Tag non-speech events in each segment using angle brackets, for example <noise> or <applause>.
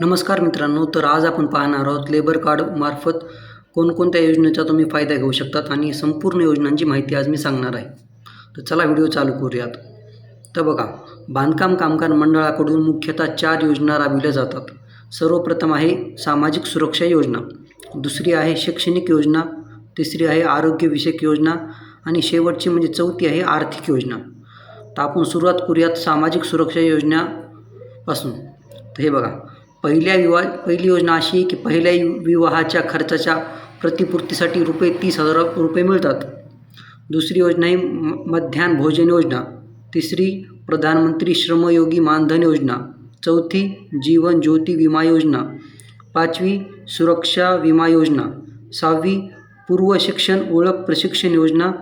नमस्कार मित्रांनो तर आज आपण पाहणार आहोत लेबर कार्ड मार्फत कोणकोणत्या योजनेचा तुम्ही फायदा घेऊ शकतात आणि संपूर्ण योजनांची माहिती आज मी सांगणार आहे. तर चला व्हिडिओ चालू करूयात. तर बघा बांधकाम कामगार मंडळाकडून मुख्यतः चार योजना राबविल्या जातात. सर्वप्रथम आहे सामाजिक सुरक्षा योजना दुसरी आहे शैक्षणिक योजना तिसरी आहे आरोग्यविषयक योजना आणि शेवटची म्हणजे चौथी आहे आर्थिक योजना. तर आपण सुरुवात करूयात सामाजिक सुरक्षा योजनापासून. तर हे बघा पहिल्या विवा पहिली योजना अशी आहे की पहिल्या विवाहाच्या खर्चाच्या प्रतिपूर्तीसाठी रुपये तीस हजार रुपये मिळतात. दुसरी योजना ही म मध्यान्ह भोजन योजना. तिसरी प्रधानमंत्री श्रमयोगी मानधन योजना. चौथी जीवन ज्योती विमा योजना. पाचवी सुरक्षा विमा योजना. सहावी पूर्व शिक्षण ओळख प्रशिक्षण योजना.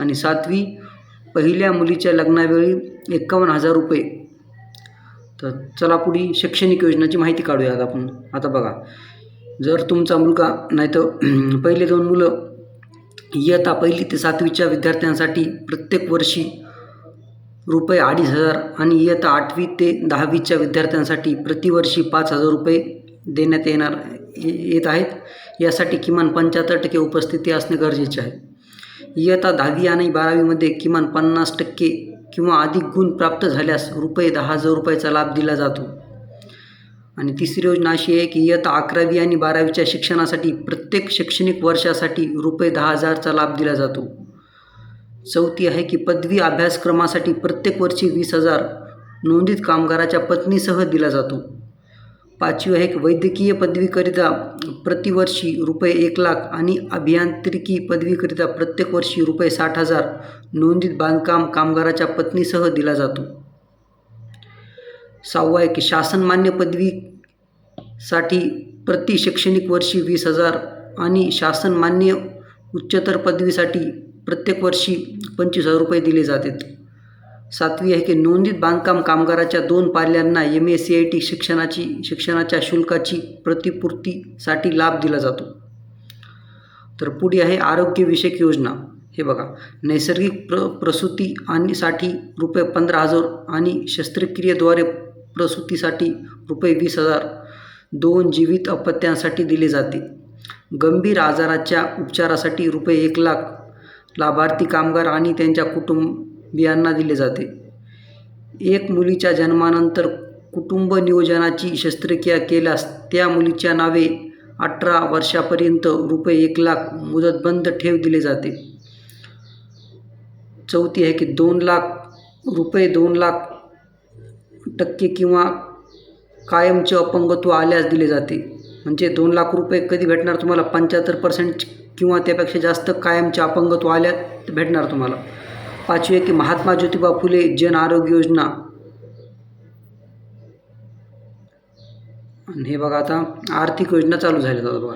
आणि सातवी पहिल्या मुलीच्या लग्नावेळी एकावन्न हजार रुपये तर चला पुढील शैक्षणिक योजनाची माहिती काढूयात आपण. आता बघा जर तुमचा मुलगा नाही तर <clears throat> पहिले दोन मुलं इयत्ता पहिली ते सातवीच्या विद्यार्थ्यांसाठी प्रत्येक वर्षी रुपये अडीच हजार आणि इयत्ता आठवी ते दहावीच्या विद्यार्थ्यांसाठी प्रतिवर्षी पाच हजार रुपये देण्यात येणार येत आहेत. यासाठी किमान पंच्याहत्तर टक्के उपस्थिती असणे गरजेचे आहे. इयत्ता दहावी आणि बारावीमध्ये किमान पन्नास टक्के किंवा अधिक गुण प्राप्त झाल्यास रुपये दहा हजार रुपयाचा लाभ दिला जातो. आणि तिसरी योजना अशी आहे की इयत्ता अकरावी आणि बारावीच्या शिक्षणासाठी प्रत्येक शैक्षणिक वर्षासाठी रुपये दहा हजारचा लाभ दिला जातो. चौथी आहे की पदवी अभ्यासक्रमासाठी प्रत्येक वर्षी वीस हजार नोंदित कामगाराच्या पत्नीसह दिला जातो. पाचवी आहे वैद्यकीय पदवीकरिता प्रतिवर्षी रुपये एक लाख आणि अभियांत्रिकी पदवीकरिता प्रत्येक वर्षी रुपये साठ हजार नोंदीत बांधकाम कामगाराच्या पत्नीसह दिला जातो. सहावा आहे की शासनमान्य पदवीसाठी प्रति शैक्षणिक वर्षी वीस हजार आणि शासनमान्य उच्चतर पदवीसाठी प्रत्येक वर्षी पंचवीस हजार रुपये दिले जातात. सातवी आहे की नोंदीत बांधकाम कामगाराच्या दोन पाल्यांना M A C I T शिक्षणाची शिक्षणाच्या शुल्काची प्रतिपूर्तीसाठी लाभ दिला जातो. तर पुढे आहे आरोग्यविषयक योजना. हे बघा नैसर्गिक प्र प्रसूती आणि साठी रुपये पंधरा हजार आणि शस्त्रक्रियेद्वारे प्रसूतीसाठी रुपये वीस हजार दोन जीवित अपत्यांसाठी दिले जाते. गंभीर आजाराच्या उपचारासाठी रुपये एक लाख लाभार्थी कामगार आणि त्यांच्या कुटुंब बियांना दिले जाते. एक मुलीच्या जन्मानंतर कुटुंब नियोजनाची शस्त्रक्रिया केल्यास त्या मुलीच्या नावे अठरा वर्षापर्यंत रुपये एक लाख मुदतबंद ठेव दिले जाते. चौथी आहे की दोन लाख रुपये दोन लाख टक्के किंवा कायमचे अपंगत्व आल्यास दिले जाते. म्हणजे दोन लाख रुपये कधी भेटणार तुम्हाला? पंच्याहत्तर पर्सेंट किंवा त्यापेक्षा जास्त कायमचे अपंगत्व आल्यात भेटणार तुम्हाला. पाचवी की महात्मा ज्योतिबा फुले जन आरोग्य योजना. आणि हे बघा आता आर्थिक योजना चालू झाल्या आता बघा.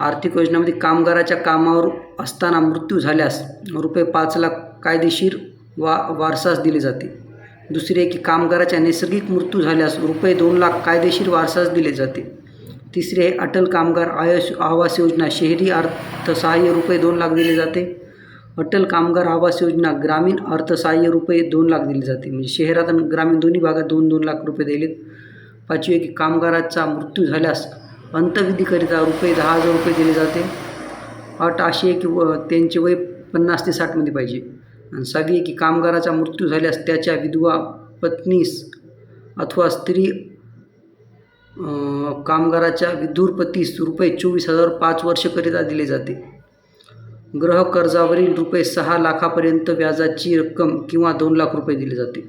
आर्थिक योजनामध्ये कामगाराच्या कामावर असताना मृत्यू झाल्यास रुपये पाच लाख कायदेशीर वा वारसास दिले जाते. दुसरी आहे की कामगाराच्या नैसर्गिक मृत्यू झाल्यास रुपये दोन लाख कायदेशीर वारसास दिले जाते. तिसरी आहे अटल कामगार आयुष आवास योजना. शहरी अर्थसहाय्य रुपये दोन लाख दिले जाते. अटल कामगार आवास योजना ग्रामीण अर्थसहाय्य रुपये दोन लाख दिले जाते. म्हणजे शहरात आणि ग्रामीण दोन्ही भागात दोन दोन लाख रुपये दिलेत. पाचवी की कामगाराचा मृत्यू झाल्यास अंतविधीकरिता रुपये दहा हजार रुपये दिले जाते. अट अशी आहे की व त्यांचे वय पन्नास ते साठमध्ये पाहिजे. आणि सहावी आहे की कामगाराचा मृत्यू झाल्यास त्याच्या विधवा पत्नीस अथवा स्त्री कामगाराच्या विधुरपतीस रुपये चोवीस हजार पाच वर्षकरिता दिले जाते. गृह कर्जावरील रुपये सहा लाखापर्यंत व्याजाची रक्कम किंवा दोन लाख रुपये दिले जाते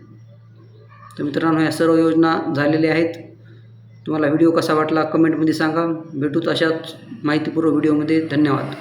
तर मित्रांनो या सर्व योजना झालेल्या आहेत. तुम्हाला व्हिडिओ कसा वाटला कमेंटमध्ये सांगा. भेटूत अशाच माहितीपूर्व व्हिडिओमध्ये. धन्यवाद.